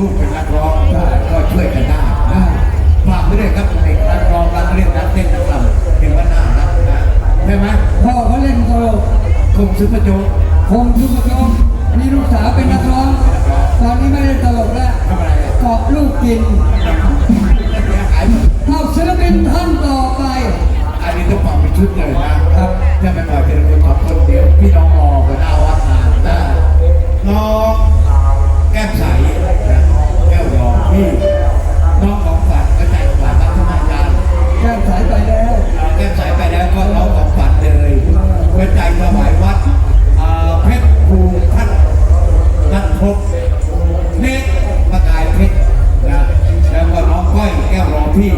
ลูกเป็นนักร้องก็ช่วยกันได้นะฝากไปด้วยครับเด็กนักร้องนักเรียนนักเต้นนักรำเห็นว่าน่ารักนะใช่ไหมพ่อเขาเล่นตลกคงซื้อประโจกคงทุกประจงมีลูกสาวเป็นนักร้อง ตอนนี้ไม่ได้ตลกแล้วทำอะไรอะเกาะลูกกินเสียหาเอาศิลปินท่านต่อไป อันนี้ต้องฟังเป็นชุดเลยนะครับถ้าไม่ปล่อยเป็นคนสองคนเดียวพี่น้องรอกันหน้าวัดนานนะน้องแก้มใสนะ วรองพี่น้องของฝันก็ใจขวานรัตนาจารย์แก้วสายไปแล้วแก้มใสไปแล้วก็น้องของฝันเลยหัวใจถวายวัดอ่าเพชรภูทัศน์นัทพบเนตรประกายเพชรนะแล้วก็น้องก้อยแก้วรอพี่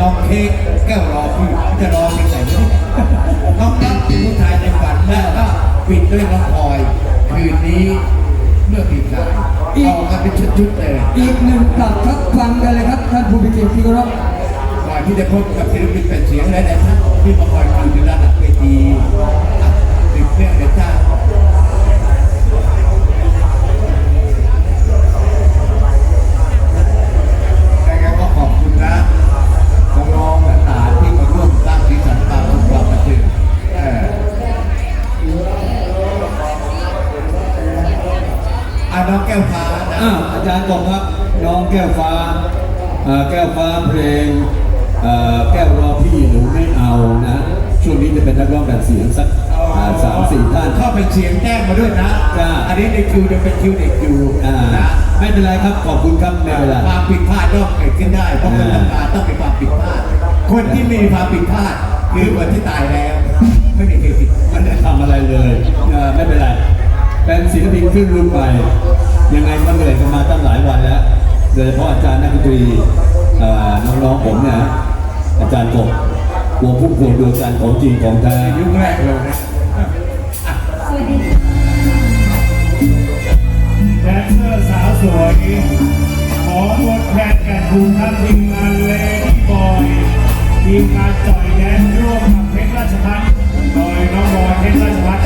น้องเค้กแก้วรอพี่จะรอที่ไหนไม่รู้น้องนัทผู้ชายในฝันแล้วก็ปิดด้วยน้องพลอยคืนนี้ เมื่อปีกายออกกันเป็นชุดๆเลยอีกหนึ่งตับครับฟังกันเลยครับท่านผู้มีเกียรติที่เคารพก่อนที่จะพบกับศิลปินเป็นเสียงหลายๆท่านที่มาคอยฟังใน วฟ้านะอ้าวอาจารย์บอกครับน้องแก้วฟ้าเอ่อแก้วฟ้าเพลงเอ่อแก้วรอพี่หนูไม่เอานะ ช่วงนี้จะเป็นนักร้องแบบเสียงสักอ่าสามสี่ท่าน เข้าเป็นเสียงแจ้งมาด้วยนะจ้าอันนี้ในคิวจะเป็นคิวเด็กอยู่อ่านะไม่เป็นไรครับขอบคุณครับไม่เป็นไร ความผิดพลาดย่อมเกิดขึ้นได้เพราะคนทำงานต้องมีความผิดพลาด คนที่ไมมีความผิดพลาดคือคนที่ตายแล้ว ไม่มีใครผิด ไม่ได้ทำอะไรเลยเอ่อไม่เป็นไร เป็นศิลปินขึ้นรุ่นใหม่ ยังไงก็เหนื่อยกันมาตั้งหลายวันแล้วโดยเฉพาะอาจารย์นักดนตรีเอ่อน้องๆผมเนี่ยอาจารย์กบกลัวพุ่มพวงดวงจันทร์ของจริงของแท้ยุคแรกเลยนะแดนเซอร์สาวสวยขอทดแทนแก่ทุนทัพทีมงานเลดี้บอยทีมงานจ่อยแดนร่วมกับเพชรราชพัฒน์โดยน้องบอยเพชรราชพัฒน์ครับ